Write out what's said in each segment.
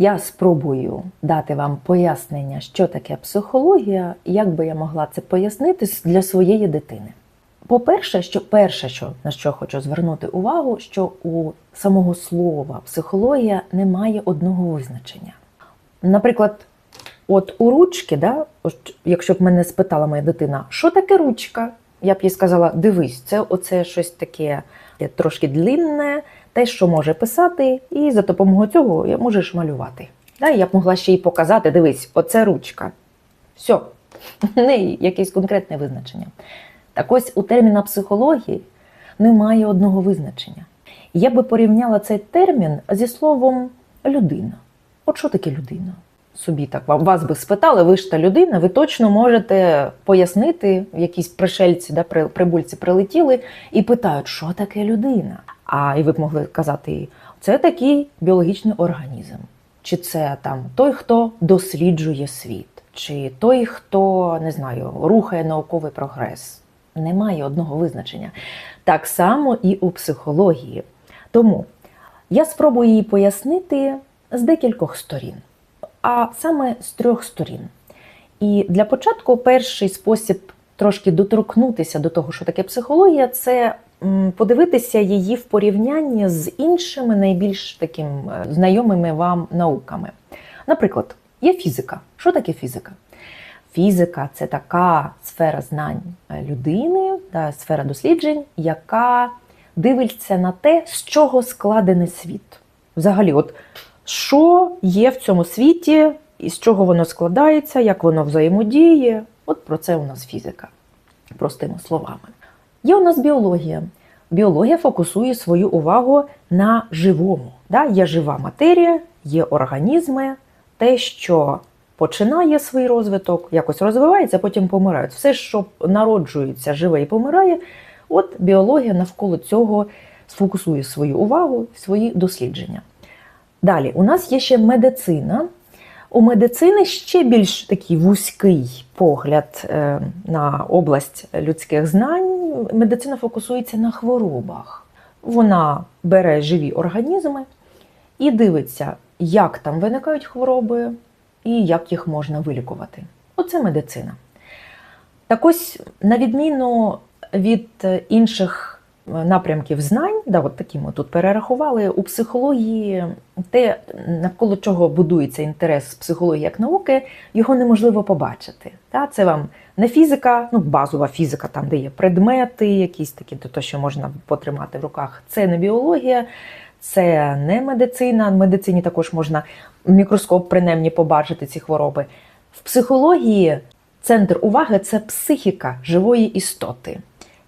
Я спробую дати вам пояснення, що таке психологія, як би я могла це пояснити для своєї дитини. По-перше, що перше, що на що хочу звернути увагу, що у самого слова психологія немає одного визначення. Наприклад, от у ручки, да, от якщо б мене спитала моя дитина, що таке ручка, я б їй сказала: дивись, це оце щось таке трошки длінне, те, що може писати, і за допомогою цього можеш малювати. Да, я б могла ще й показати: дивись, оце ручка. Все, не якесь конкретне визначення. Так ось у терміна психології немає одного визначення. Я би порівняла цей термін зі словом людина. От що таке людина? Собі так вас би спитали, ви ж та людина, ви точно можете пояснити, якісь пришельці, да, прибульці прилетіли і питають, що таке людина. А і ви б могли казати, це такий біологічний організм, чи це там той, хто досліджує світ, чи той, хто не знаю, рухає науковий прогрес. Немає одного визначення. Так само і у психології. Тому я спробую її пояснити з декількох сторін, а саме з трьох сторін. І для початку перший спосіб трошки доторкнутися до того, що таке психологія, це подивитися її в порівнянні з іншими найбільш таким е, знайомими вам науками. Наприклад, є фізика. Що таке фізика? Фізика це така сфера знань е, людини, да, сфера досліджень, яка дивиться на те, з чого складений світ. Взагалі, от що є в цьому світі, і з чого воно складається, як воно взаємодіє. От про це у нас фізика, простими словами. Є у нас біологія. Біологія фокусує свою увагу на живому. Да? Є жива матерія, є організми, те, що починає свій розвиток, якось розвивається, потім помирають. Все, що народжується, живе і помирає, от біологія навколо цього сфокусує свою увагу, свої дослідження. Далі, у нас є ще медицина. У медицини ще більш такий вузький погляд е, на область людських знань. Медицина фокусується на хворобах. Вона бере живі організми і дивиться, як там виникають хвороби і як їх можна вилікувати. Оце медицина. Так ось, на відміну від інших напрямків знань, да, от такі ми тут перерахували, у психології те, навколо чого будується інтерес психології як науки, його неможливо побачити. Та, Це вам не фізика, ну базова фізика, там де є предмети, якісь такі, то, що можна потримати в руках. Це не біологія, це не медицина. В медицині також можна мікроскоп принаймні побачити ці хвороби. В психології центр уваги це психіка живої істоти.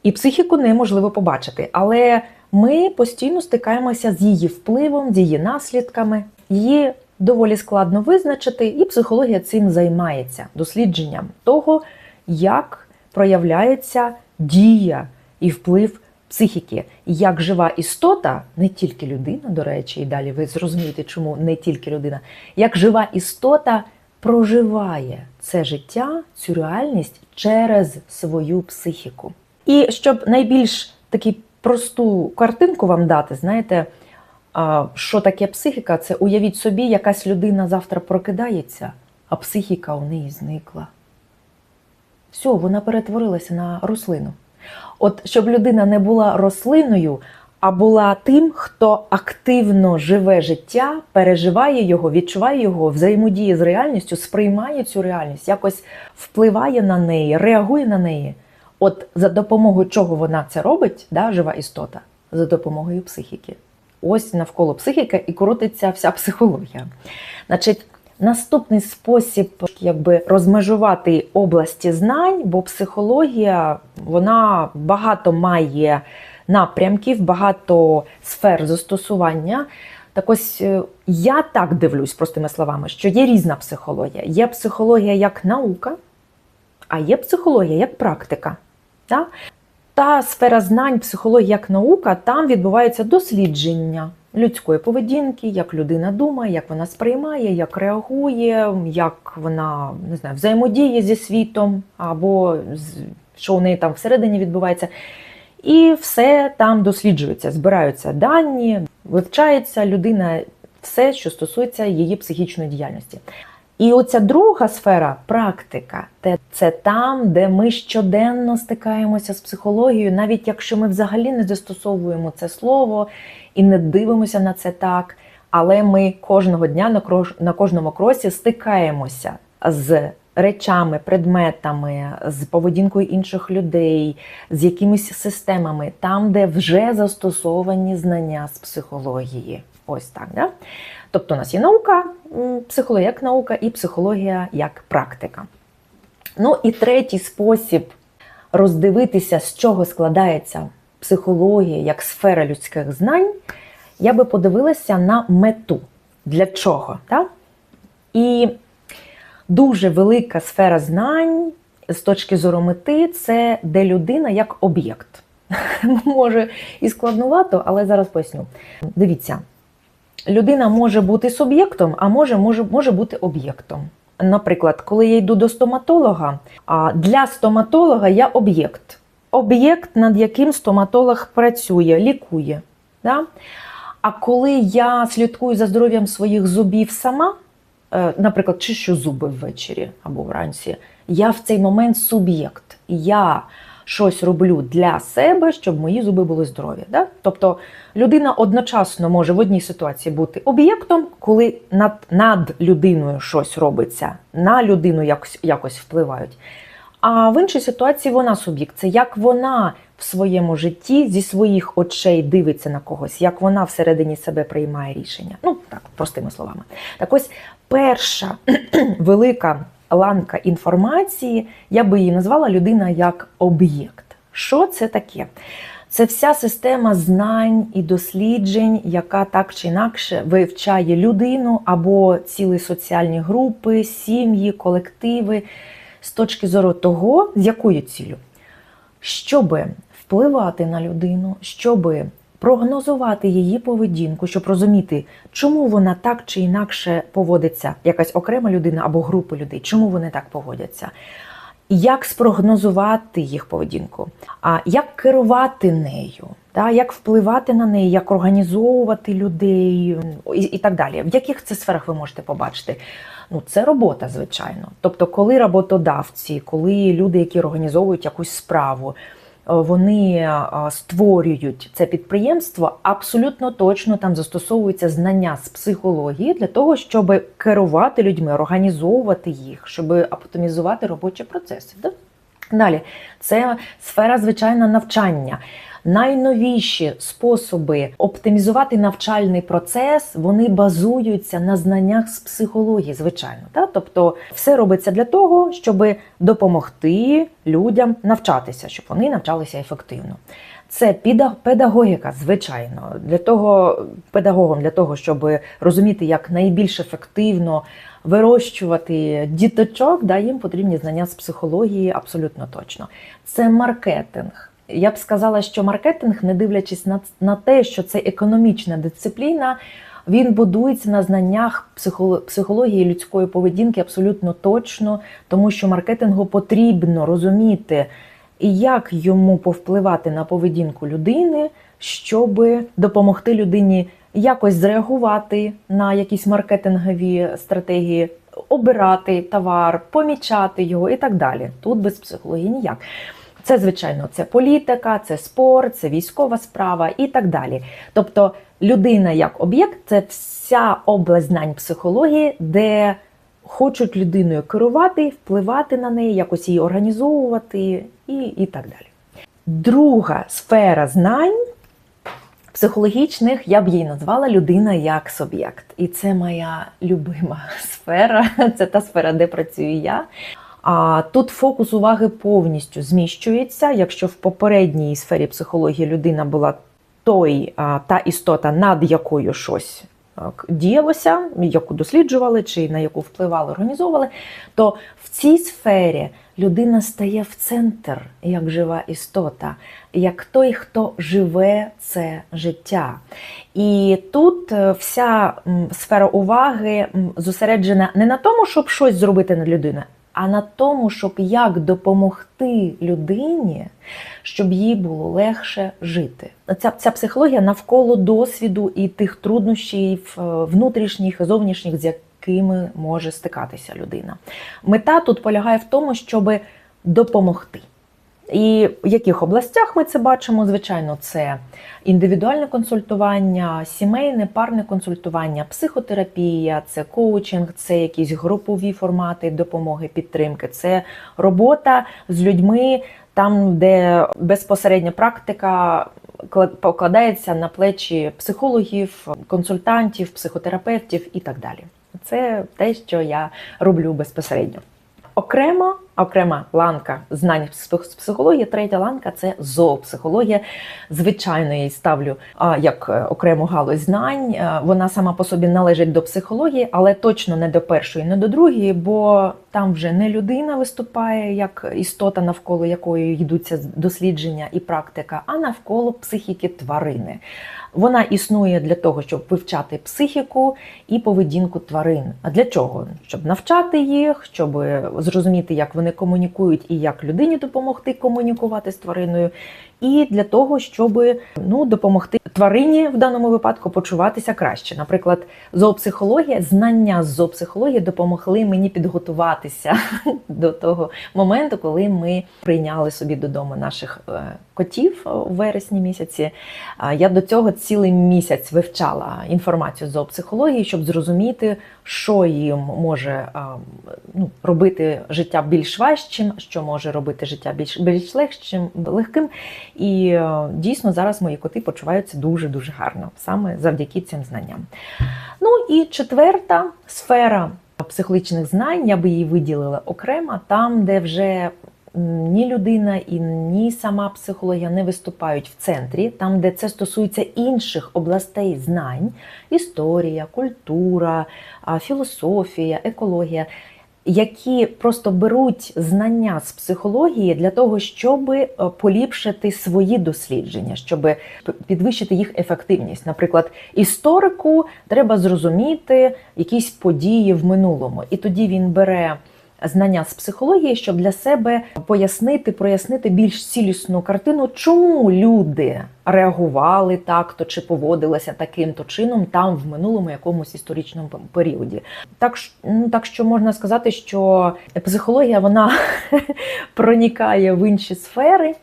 І психіку неможливо побачити, але ми постійно стикаємося з її впливом, з її наслідками. Її доволі складно визначити, і психологія цим займається дослідженням того, як проявляється дія і вплив психіки, як жива істота, не тільки людина, до речі, і далі ви зрозумієте, чому не тільки людина, як жива істота проживає це життя, цю реальність через свою психіку. І щоб найбільш таку просту картинку вам дати, знаєте, що таке психіка, це уявіть собі, якась людина завтра прокидається, а психіка у неї зникла. Все, вона перетворилася на рослину. От щоб людина не була рослиною, а була тим, хто активно живе життя, переживає його, відчуває його, взаємодіє з реальністю, сприймає цю реальність, якось впливає на неї, реагує на неї. От за допомогою чого вона це робить, да, жива істота, за допомогою психіки. Ось навколо психіки і крутиться вся психологія. Значить, Наступний спосіб якби розмежувати області знань, бо психологія вона багато має напрямків, багато сфер застосування. Так ось е, я так дивлюсь, простими словами, що є різна психологія. Є психологія як наука, а є психологія як практика. Та сфера знань, психологія як наука, там відбувається дослідження людської поведінки, як людина думає, як вона сприймає, як реагує, як вона не знаю, взаємодіє зі світом, або що у неї там всередині відбувається. І все там досліджується, збираються дані, вивчається, людина все, що стосується її психічної діяльності. І оця друга сфера практика, це там, де ми щоденно стикаємося з психологією, навіть якщо ми взагалі не застосовуємо це слово і не дивимося на це так. Але ми кожного дня на кожному кросі стикаємося з речами, предметами, з поведінкою інших людей, з якимись системами, там, де вже застосовані знання з психології. Ось так. Да? Тобто у нас є наука, психологія як наука і психологія як практика. Ну і третій спосіб роздивитися, з чого складається психологія як сфера людських знань, я би подивилася на мету. Для чого? Так? І дуже велика сфера знань з точки зору мети це де людина як об'єкт. Може і складнувато, але зараз поясню. Дивіться, людина може бути суб'єктом, а може, може, може бути об'єктом. Наприклад, коли я йду до стоматолога, для стоматолога я об'єкт. Об'єкт, над яким стоматолог працює, лікує. Да? А коли я слідкую за здоров'ям своїх зубів сама, е, наприклад, чищу зуби ввечері або вранці, я в цей момент суб'єкт. Я щось роблю для себе, щоб мої зуби були здорові. Да? Тобто людина одночасно може в одній ситуації бути об'єктом, коли над, над людиною щось робиться, на людину якось, якось впливають. А в іншій ситуації вона суб'єкт. Це як вона в своєму житті зі своїх очей дивиться на когось, як вона всередині себе приймає рішення. Ну так, простими словами. Так ось перша велика ланка інформації, я би її назвала людина як об'єкт. Що це таке? Це вся система знань і досліджень, яка так чи інакше вивчає людину або цілі соціальні групи, сім'ї, колективи з точки зору того, з якою цілю, щоб впливати на людину, щоб прогнозувати її поведінку, щоб розуміти, чому вона так чи інакше поводиться, якась окрема людина або група людей, чому вони так поводяться. Як спрогнозувати їх поведінку, а як керувати нею, та, як впливати на неї, як організовувати людей і, і так далі. В яких це сферах ви можете побачити? Ну, це робота, звичайно. Тобто, коли роботодавці, коли люди, які організовують якусь справу, вони е, створюють це підприємство, абсолютно точно там застосовуються знання з психології для того, щоб керувати людьми, організовувати їх, щоб оптимізувати робочі процеси. Да? Далі, це сфера звичайно навчання. Найновіші способи оптимізувати навчальний процес вони базуються на знаннях з психології, звичайно. Та? Тобто, все робиться для того, щоб допомогти людям навчатися, щоб вони навчалися ефективно. Це педагогіка, звичайно, для того педагогам, для того, щоб розуміти, як найбільш ефективно вирощувати діточок, да, їм потрібні знання з психології абсолютно точно. Це маркетинг. Я б сказала, що маркетинг, не дивлячись на, на те, що це економічна дисципліна, він будується на знаннях психоло- психології людської поведінки абсолютно точно, тому що маркетингу потрібно розуміти, як йому повпливати на поведінку людини, щоб допомогти людині якось зреагувати на якісь маркетингові стратегії, обирати товар, помічати його і так далі. Тут без психології ніяк. Це, звичайно, це політика, це спорт, це військова справа і так далі. Тобто, людина як об'єкт це вся область знань психології, де хочуть людиною керувати, впливати на неї, якось її організовувати і, і так далі. Друга сфера знань психологічних я б її назвала людина як суб'єкт. І це моя любима сфера, це та сфера, де працюю я. А тут фокус уваги повністю зміщується. Якщо в попередній сфері психології людина була той, а, та істота, над якою щось діялося, яку досліджували чи на яку впливали, організовували, то в цій сфері людина стає в центр як жива істота, як той, хто живе це життя. І тут е, вся сфера уваги зосереджена не на тому, щоб щось зробити над людиною, а на тому, щоб як допомогти людині, щоб їй було легше жити. Ця, ця психологія навколо досвіду і тих труднощів е, внутрішніх зовнішніх, з якими може стикатися людина. Мета тут полягає в тому, щоб допомогти. І в яких областях ми це бачимо? Звичайно, це індивідуальне консультування, сімейне, парне консультування, психотерапія, це коучинг, це якісь групові формати допомоги, підтримки, це робота з людьми там, де безпосередня практика покладається на плечі психологів, консультантів, психотерапевтів і так далі. Це те, що я роблю безпосередньо. Окрема окрема ланка знань з психології, третя ланка це зоопсихологія. Звичайно, її ставлю як е, окрему галузь знань. Е, вона сама по собі належить до психології, але точно не до першої, не до другої, бо там вже не людина виступає як істота, навколо якої йдуться дослідження і практика, а навколо психіки тварини. Вона існує для того, щоб вивчати психіку і поведінку тварин. А для чого? Щоб навчати їх, щоб зрозуміти, як вони комунікують і як людині допомогти комунікувати з твариною, і для того, щоб ну, допомогти тварині в даному випадку почуватися краще. Наприклад, зоопсихологія, знання з зоопсихології допомогли мені підготуватися до того моменту, коли ми прийняли собі додому наших е, котів у вересні місяці. Я до цього цілий місяць вивчала інформацію з зоопсихології, щоб зрозуміти, що їм може ну, робити життя більш важчим, що може робити життя більш більш легшим, легким. І е, дійсно зараз мої коти почуваються дуже-дуже гарно, саме завдяки цим знанням. Ну і четверта сфера психологічних знань, я би її виділила окремо, там, де вже ні людина і ні сама психологія не виступають в центрі, там, де це стосується інших областей знань: історія, культура, філософія, екологія які просто беруть знання з психології для того, щоб е, поліпшити свої дослідження, щоб підвищити їх ефективність. Наприклад, історику треба зрозуміти якісь події в минулому, і тоді він бере знання з психології, щоб для себе пояснити, прояснити більш цілісну картину, чому люди реагували так-то чи поводилися таким-то чином там в минулому якомусь історичному періоді. Так ну, так що можна сказати, що психологія вона проникає в інші сфери.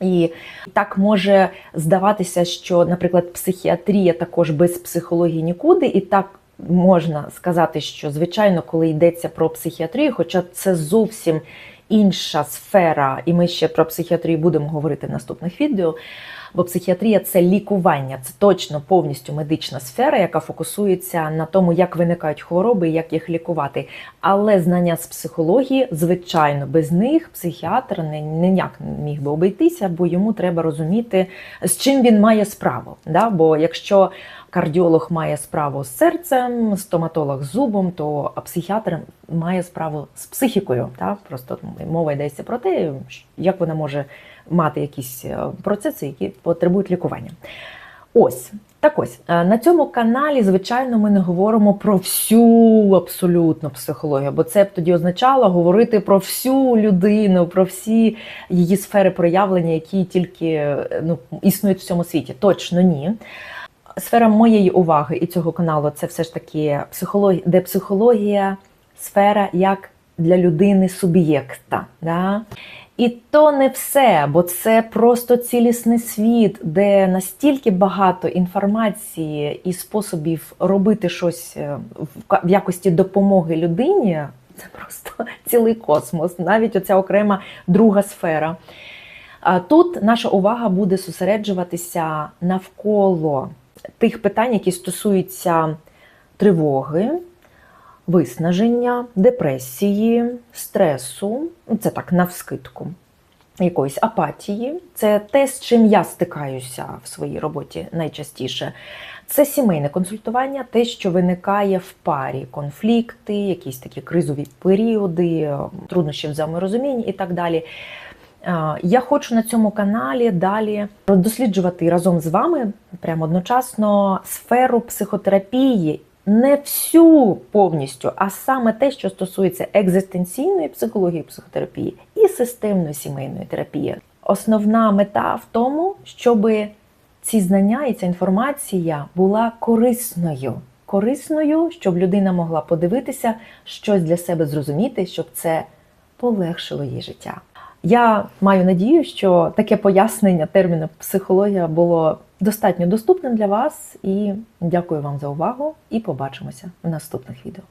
І так може здаватися, що, наприклад, психіатрія також без психології нікуди, і так можна сказати, що звичайно, коли йдеться про психіатрію, хоча це зовсім інша сфера, і ми ще про психіатрію будемо говорити в наступних відео. Бо психіатрія це лікування, це точно повністю медична сфера, яка фокусується на тому, як виникають хвороби і як їх лікувати. Але знання з психології, звичайно, без них психіатр ніяк не міг би обійтися, бо йому треба розуміти, з чим він має справу. Да? Бо якщо кардіолог має справу з серцем, стоматолог з зубом, то психіатр має справу з психікою. Так? Просто мова йдеться про те, як вона може мати якісь е, процеси, які потребують лікування. Ось. Так ось е, на цьому каналі, звичайно, ми не говоримо про всю абсолютно психологію, бо це б тоді означало говорити про всю людину, про всі її сфери проявлення, які тільки е, ну, існують в цьому світі. Точно ні. Сфера моєї уваги і цього каналу це все ж таки психологія, де психологія, сфера як для людини суб'єкта. Да? І то не все, бо це просто цілісний світ, де настільки багато інформації і способів робити щось е, в якості допомоги людині. Це просто цілий космос, навіть оця окрема друга сфера. Тут наша увага буде зосереджуватися навколо тих питань, які стосуються тривоги, виснаження, депресії, стресу, ну, це так навскидку, якоїсь апатії. Це те, з чим я стикаюся в своїй роботі найчастіше. Це сімейне консультування, те, що виникає в парі, конфлікти, якісь такі кризові періоди, труднощі в взаєморозумінні і так далі. Я хочу на цьому каналі далі досліджувати разом з вами прямо одночасно сферу психотерапії не всю повністю, а саме те, що стосується екзистенційної психології, психотерапії і системної сімейної терапії. Основна мета в тому, щоб ці знання і ця інформація була корисною. Корисною, щоб людина могла подивитися, щось для себе зрозуміти, щоб це полегшило їй життя. Я маю надію, що таке пояснення терміну психологія було достатньо доступним для вас. І дякую вам за увагу. І побачимося в наступних відео.